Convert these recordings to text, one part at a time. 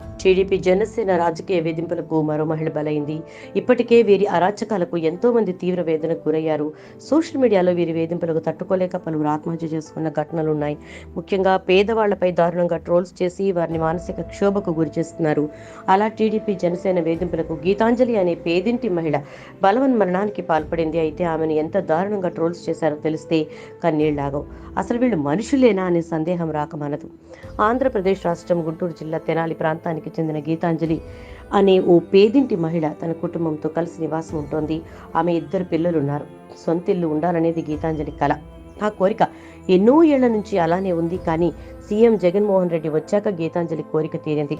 TDP Janasena రాజకీయ వేధింపులకు మరో మహిళ బలైంది. ఇప్పటికే వీరి అరాచకాలకు ఎంతో మంది తీవ్ర వేదనకు గురయ్యారు. సోషల్ మీడియాలో వీరి వేధింపులకు తట్టుకోలేక పలువురు ఆత్మహత్య చేసుకున్న ఘటనలు ఉన్నాయి. ముఖ్యంగా పేదవాళ్ళపై దారుణంగా ట్రోల్స్ చేసి వారిని మానసిక క్షోభకు గురి చేస్తున్నారు. అలా టీడీపీ జనసేన వేధింపులకు గీతాంజలి అనే పేదింటి మహిళ బలవన్ మరణానికి పాల్పడింది. అయితే ఆమెను ఎంత దారుణంగా ట్రోల్స్ చేశారో తెలిస్తే కన్నీళ్ళాగవు. అసలు వీళ్ళు మనుషులేనా అనే సందేహం రాకమానదు ఆంధ్రప్రదేశ్ రాష్ట్రం గుంటూరు జిల్లా తెనాలి ప్రాంతం ప్రాంతానికి చెందిన గీతాంజలి అనే ఓ పేదింటి మహిళ తన కుటుంబంతో కలిసి నివాసం ఉంటోంది. ఆమె ఇద్దరు పిల్లలున్నారు. సొంత ఇల్లు ఉండాలనేది గీతాంజలి కళ ఆ కోరిక ఎన్నో ఏళ్ళ నుంచి అలానే ఉంది కానీ సీఎం జగన్మోహన్ రెడ్డి వచ్చాక గీతాంజలి కోరిక తీరింది.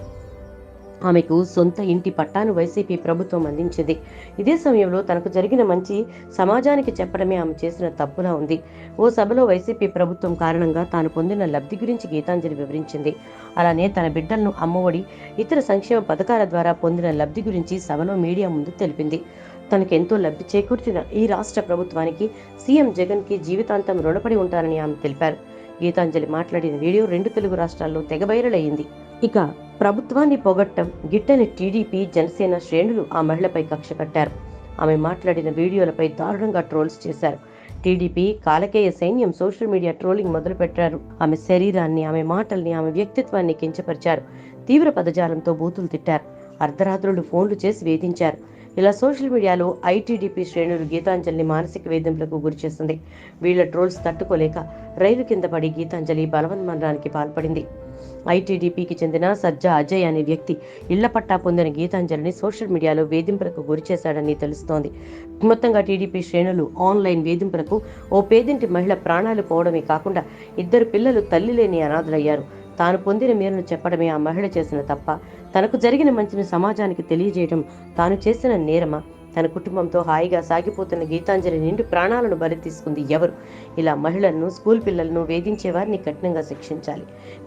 ఆమెకు సొంత ఇంటి పట్టాను వైసీపీ ప్రభుత్వం అందించింది. ఇదే సమయంలో తనకు జరిగిన మంచి సమాజానికి చెప్పడమే ఆమె చేసిన తప్పులా ఉంది. ఓ సభలో వైసీపీ ప్రభుత్వం కారణంగా తాను పొందిన లబ్ధి గురించి గీతాంజలి వివరించింది. అలానే తన బిడ్డలను అమ్మఒడి ఇతర సంక్షేమ పథకాల ద్వారా పొందిన లబ్ధి గురించి సభలో మీడియా ముందు తెలిపింది. తనకెంతో లబ్ధి చేకూర్చిన ఈ రాష్ట్ర ప్రభుత్వానికి సీఎం జగన్కి జీవితాంతం రుణపడి ఉంటారని ఆమె తెలిపారు. గీతాంజలి మాట్లాడిన వీడియో రెండు తెలుగు రాష్ట్రాల్లో తెగ వైరలయ్యింది ఇక ప్రభుత్వాన్ని పొగట్టం గిట్టని టీడీపీ జనసేన శ్రేణులు ఆ మహిళపై కక్ష కట్టారు. ఆమె మాట్లాడిన వీడియోలపై దారుణంగా ట్రోల్స్ చేశారు. టీడీపీ కాలకేయ సైన్యం సోషల్ మీడియా ట్రోలింగ్ మొదలుపెట్టారు. ఆమె శరీరాన్ని ఆమె మాటల్ని ఆమె వ్యక్తిత్వాన్ని కించపరిచారు. తీవ్ర పదజాలంతో బూతులు తిట్టారు. అర్ధరాత్రులు ఫోన్లు చేసి వేధించారు. ఇలా సోషల్ మీడియాలో ఐటీడీపీ శ్రేణులు గీతాంజలిని మానసిక వేధింపులకు గురిచేసింది. వీళ్ళ ట్రోల్స్ తట్టుకోలేక రైలు కింద పడి గీతాంజలి బలవన్మరణానికి పాల్పడింది. ఐటీడీపీకి చెందిన సజ్జా అజయ్ అనే వ్యక్తి ఇళ్ళ పట్టా పొందిన గీతాంజలిని సోషల్ మీడియాలో వేధింపులకు గురిచేశాడని తెలుస్తోంది. మొత్తంగా టీడీపీ శ్రేణులు ఆన్లైన్ వేధింపులకు ఓ పేదింటి మహిళ ప్రాణాలు పోవడమే కాకుండా ఇద్దరు పిల్లలు తల్లి లేని అనాథలయ్యారు. తాను పొందిన మేలును చెప్పడమే ఆ మహిళ చేసిన తప్ప తనకు జరిగిన మంచిని సమాజానికి తెలియజేయడం తాను చేసిన నేరమా? తన కుటుంబంతో హాయిగా సాగిపోతున్న గీతాంజలి నిండు ప్రాణాలను బలి తీసుకుంది ఎవరు? ఇలా మహిళలను స్కూల్ పిల్లలను వేధించే వారిని కఠినంగా శిక్షించాలి.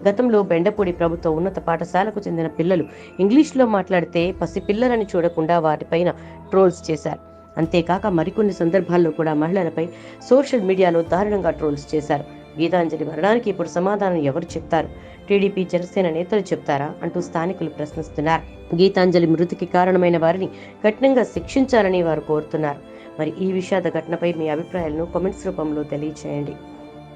గతంలో బెండపూడి ప్రభుత్వ ఉన్నత పాఠశాలకు చెందిన పిల్లలు ఇంగ్లీష్లో మాట్లాడితే పసిపిల్లలని చూడకుండా వాటిపైన ట్రోల్స్ చేశారు. అంతేకాక మరికొన్ని సందర్భాల్లో కూడా మహిళలపై సోషల్ మీడియాలో దారుణంగా ట్రోల్స్ చేశారు. గీతాంజలి మరణానికి ఇప్పుడు సమాధానం ఎవరు చెప్తారు? టీడీపీ జనసేన నేతలు చెప్తారా? అంటూ స్థానికులు ప్రశ్నిస్తున్నారు. గీతాంజలి మృతికి కారణమైన వారిని కఠినంగా శిక్షించాలని వారు కోరుతున్నారు. మరి ఈ విషాద ఘటనపై మీ అభిప్రాయాలను కామెంట్స్ రూపంలో తెలియచేయండి.